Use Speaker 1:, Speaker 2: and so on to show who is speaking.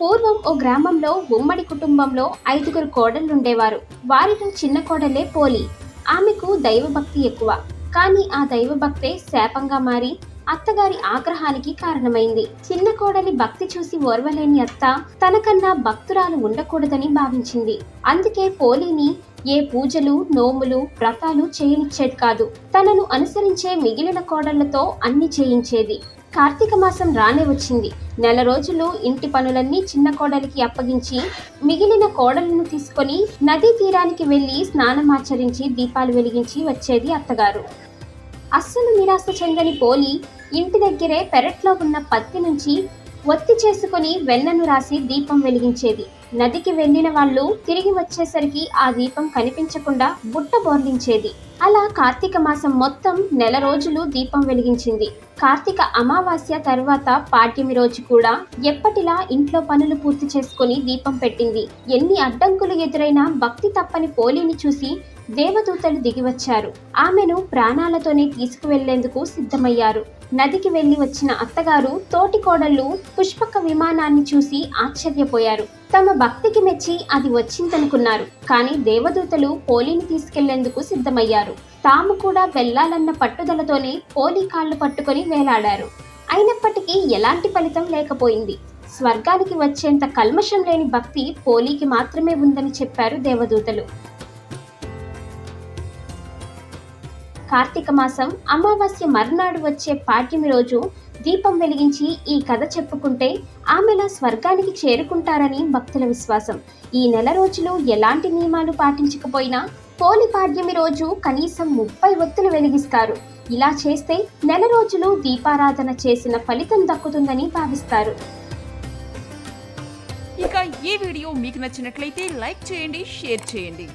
Speaker 1: పూర్వం ఓ గ్రామంలో ఉమ్మడి కుటుంబంలో ఐదుగురు కోడళ్ళుండేవారు వారిలో చిన్న కోడలే పోలి. ఆమెకు దైవభక్తి ఎక్కువ. కానీ ఆ దైవభక్తే శాపంగా మారి అత్తగారి ఆగ్రహానికి కారణమైంది. చిన్న కోడలి భక్తి చూసి ఓర్వలేని అత్త తనకన్నా భక్తురాలు ఉండకూడదని భావించింది. అందుకే పోలిని ఏ పూజలు నోములు వ్రతాలు చేయనిచ్చేది కాదు. తనను అనుసరించే మిగిలిన కోడళ్ళతో అన్ని చేయించేది. కార్తీక మాసం రానే వచ్చింది. నెల రోజులు ఇంటి పనులన్నీ చిన్న కోడలికి అప్పగించి మిగిలిన కోడలను తీసుకొని నదీ తీరానికి వెళ్ళి స్నానమాచరించి దీపాలు వెలిగించి వచ్చేది అత్తగారు. అస్సలు నిరాశ చెందని పోలి ఇంటి దగ్గరే పెరట్లో ఉన్న పత్తి నుంచి ఒత్తి చేసుకుని వెన్నను రాసి దీపం వెలిగించేది. నదికి వెళ్ళిన వాళ్ళు తిరిగి వచ్చేసరికి ఆ దీపం కనిపించకుండా బుట్ట బోర్లించేది. అలా కార్తీక మాసం మొత్తం నెల రోజులు దీపం వెలిగించింది. కార్తీక అమావాస్య తర్వాత పాడ్యమి రోజు కూడా ఎప్పటిలా ఇంట్లో పనులు పూర్తి చేసుకుని దీపం పెట్టింది. ఎన్ని అడ్డంకులు ఎదురైనా భక్తి తప్పని పోలిని చూసి దేవదూతలు దిగివచ్చారు. ఆమెను ప్రాణాలతోనే తీసుకువెళ్ళేందుకు సిద్ధమయ్యారు. నదికి వెళ్ళి వచ్చిన అత్తగారు తోటి కోడళ్ళు పుష్పక విమానాన్ని చూసి ఆశ్చర్యపోయారు. తమ భక్తికి మెచ్చి అది వచ్చిందనుకున్నారు. కానీ దేవదూతలు పోలిని తీసుకెళ్ళేందుకు సిద్ధమయ్యారు. తాము కూడా వెళ్ళాలన్న పట్టుదలతోనే పోలి కాళ్ళు పట్టుకొని వేలాడారు. అయినప్పటికీ ఎలాంటి ఫలితం లేకపోయింది. స్వర్గానికి వచ్చేంత కల్మషం లేని భక్తి పోలీకి మాత్రమే ఉందని చెప్పారు దేవదూతలు. కార్తీక మాసం అమావాస్య మర్నాడు వచ్చే పాడ్యమి రోజు దీపం వెలిగించి ఈ కథ చెప్పుకుంటే ఆమెలా స్వర్గానికి చేరుకుంటారని భక్తుల విశ్వాసం. ఈ నెల రోజులు ఎలాంటి నియమాలు పాటించకపోయినా పోలి పాడ్యమి రోజు కనీసం ముప్పై ఒత్తులు వెలిగిస్తారు. ఇలా చేస్తే నెల రోజులు దీపారాధన చేసిన ఫలితం దక్కుతుందని భావిస్తారు.
Speaker 2: ఇక ఈ వీడియో మీకు నచ్చినట్లయితే లైక్ చేయండి షేర్ చేయండి.